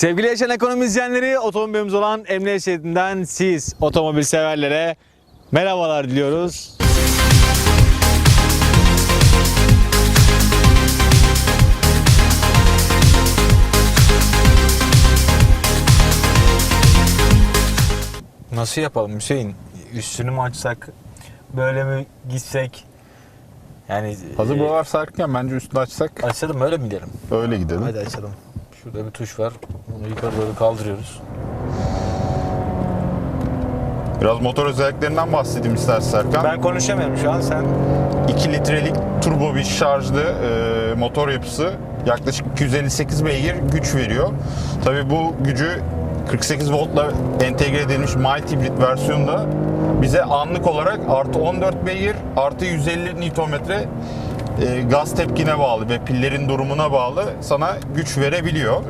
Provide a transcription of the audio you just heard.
Sevgili Yaşayan Ekonomi izleyenleri, otomobilimiz olan Emniyet Şeridi'nden siz otomobil severlere merhabalar diliyoruz. Nasıl yapalım Hüseyin? Üstünü mü açsak? Böyle mi gitsek? Yani Hazır e, buralar sarkıkken bence üstünü açsak açalım öyle mi gidelim? öyle gidelim. Hadi açalım. Şurada bir tuş var. Bunu yukarı doğru kaldırıyoruz. Biraz motor özelliklerinden bahsedeyim istersen Serkan. Ben konuşamıyorum şu an sen. 2 litrelik turbo bir şarjlı e, motor yapısı yaklaşık 258 beygir güç veriyor. Tabii bu gücü 48 voltla entegre edilmiş mild hibrit versiyonda bize anlık olarak artı 14 beygir artı 150 Nm e, gaz tepkine bağlı ve pillerin durumuna bağlı sana güç verebiliyor.